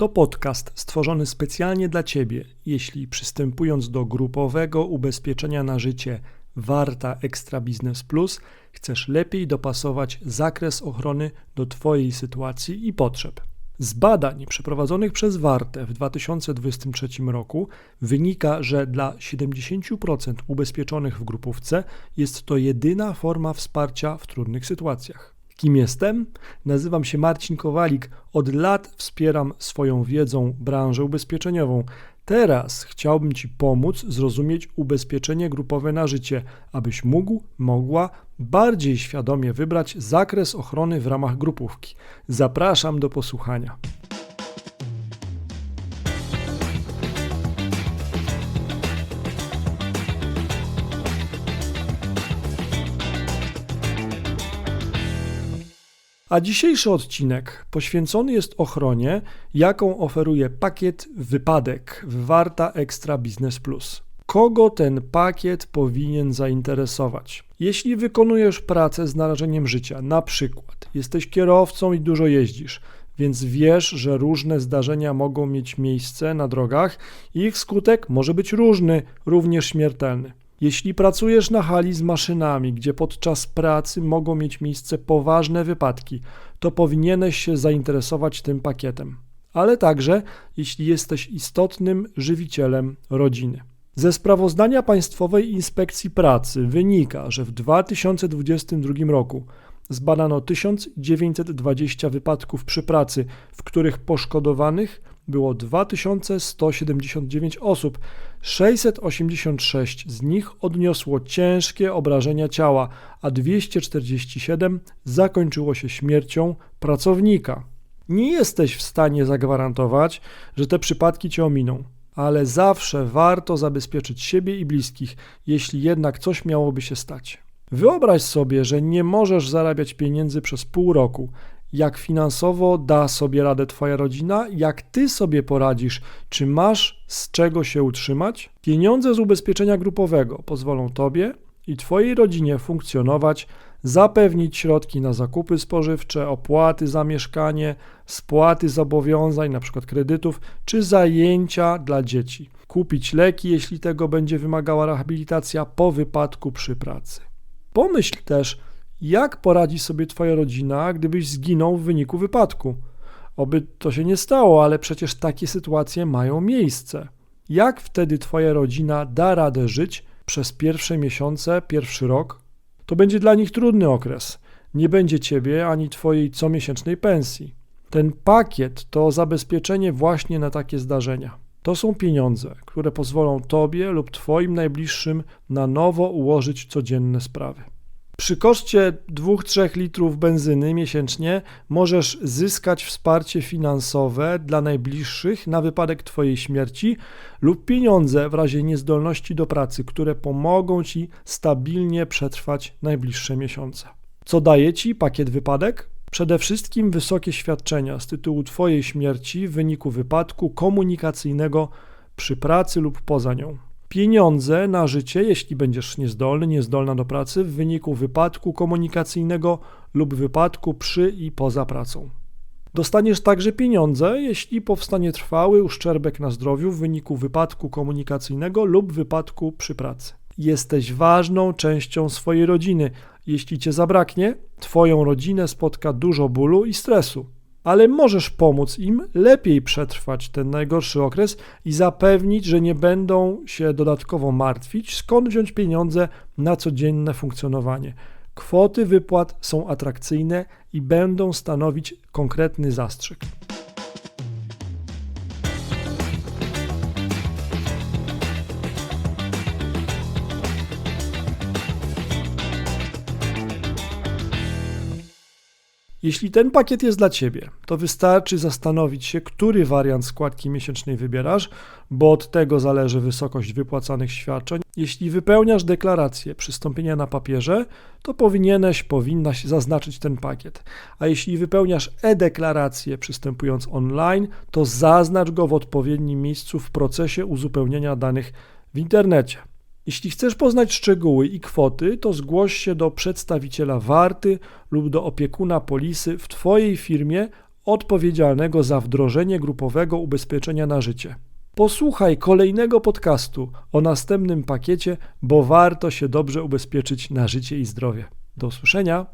To podcast stworzony specjalnie dla Ciebie, jeśli przystępując do grupowego ubezpieczenia na życie Warta Extra Business Plus chcesz lepiej dopasować zakres ochrony do Twojej sytuacji i potrzeb. Z badań przeprowadzonych przez Warte w 2023 roku wynika, że dla 70% ubezpieczonych w grupówce jest to jedyna forma wsparcia w trudnych sytuacjach. Kim jestem? Nazywam się Marcin Kowalik. Od lat wspieram swoją wiedzą branżę ubezpieczeniową. Teraz chciałbym Ci pomóc zrozumieć ubezpieczenie grupowe na życie, abyś mógł, mogła bardziej świadomie wybrać zakres ochrony w ramach grupówki. Zapraszam do posłuchania. A dzisiejszy odcinek poświęcony jest ochronie, jaką oferuje pakiet Wypadek w Warta Extra Business Plus. Kogo ten pakiet powinien zainteresować? Jeśli wykonujesz pracę z narażeniem życia, na przykład jesteś kierowcą i dużo jeździsz, więc wiesz, że różne zdarzenia mogą mieć miejsce na drogach i ich skutek może być różny, również śmiertelny. Jeśli pracujesz na hali z maszynami, gdzie podczas pracy mogą mieć miejsce poważne wypadki, to powinieneś się zainteresować tym pakietem. Ale także, jeśli jesteś istotnym żywicielem rodziny. Ze sprawozdania Państwowej Inspekcji Pracy wynika, że w 2022 roku zbadano 1920 wypadków przy pracy, w których poszkodowanych było 2179 osób. 686 z nich odniosło ciężkie obrażenia ciała, a 247 zakończyło się śmiercią pracownika. Nie jesteś w stanie zagwarantować, że te przypadki cię ominą, ale zawsze warto zabezpieczyć siebie i bliskich, jeśli jednak coś miałoby się stać. Wyobraź sobie, że nie możesz zarabiać pieniędzy przez pół roku, jak finansowo da sobie radę Twoja rodzina, jak Ty sobie poradzisz, czy masz z czego się utrzymać. Pieniądze z ubezpieczenia grupowego pozwolą Tobie i Twojej rodzinie funkcjonować, zapewnić środki na zakupy spożywcze, opłaty za mieszkanie, spłaty zobowiązań, np. kredytów, czy zajęcia dla dzieci. Kupić leki, jeśli tego będzie wymagała rehabilitacja po wypadku przy pracy. Pomyśl też, jak poradzi sobie Twoja rodzina, gdybyś zginął w wyniku wypadku? Oby to się nie stało, ale przecież takie sytuacje mają miejsce. Jak wtedy Twoja rodzina da radę żyć przez pierwsze miesiące, pierwszy rok? To będzie dla nich trudny okres. Nie będzie Ciebie ani Twojej comiesięcznej pensji. Ten pakiet to zabezpieczenie właśnie na takie zdarzenia. To są pieniądze, które pozwolą Tobie lub Twoim najbliższym na nowo ułożyć codzienne sprawy. Przy koszcie 2-3 litrów benzyny miesięcznie możesz zyskać wsparcie finansowe dla najbliższych na wypadek Twojej śmierci lub pieniądze w razie niezdolności do pracy, które pomogą Ci stabilnie przetrwać najbliższe miesiące. Co daje Ci pakiet wypadek? Przede wszystkim wysokie świadczenia z tytułu Twojej śmierci w wyniku wypadku komunikacyjnego przy pracy lub poza nią pieniądze na życie, jeśli będziesz niezdolny, niezdolna do pracy w wyniku wypadku komunikacyjnego lub wypadku przy i poza pracą. Dostaniesz także pieniądze, jeśli powstanie trwały uszczerbek na zdrowiu w wyniku wypadku komunikacyjnego lub wypadku przy pracy. Jesteś ważną częścią swojej rodziny. Jeśli cię zabraknie, twoją rodzinę spotka dużo bólu i stresu ale możesz pomóc im lepiej przetrwać ten najgorszy okres i zapewnić, że nie będą się dodatkowo martwić, skąd wziąć pieniądze na codzienne funkcjonowanie. Kwoty wypłat są atrakcyjne i będą stanowić konkretny zastrzyk. Jeśli ten pakiet jest dla Ciebie, to wystarczy zastanowić się, który wariant składki miesięcznej wybierasz, bo od tego zależy wysokość wypłacanych świadczeń. Jeśli wypełniasz deklarację przystąpienia na papierze, to powinieneś, powinnaś zaznaczyć ten pakiet. A jeśli wypełniasz e-deklarację przystępując online, to zaznacz go w odpowiednim miejscu w procesie uzupełnienia danych w internecie. Jeśli chcesz poznać szczegóły i kwoty, to zgłoś się do przedstawiciela warty lub do opiekuna polisy w Twojej firmie odpowiedzialnego za wdrożenie grupowego ubezpieczenia na życie. Posłuchaj kolejnego podcastu o następnym pakiecie, bo warto się dobrze ubezpieczyć na życie i zdrowie. Do usłyszenia.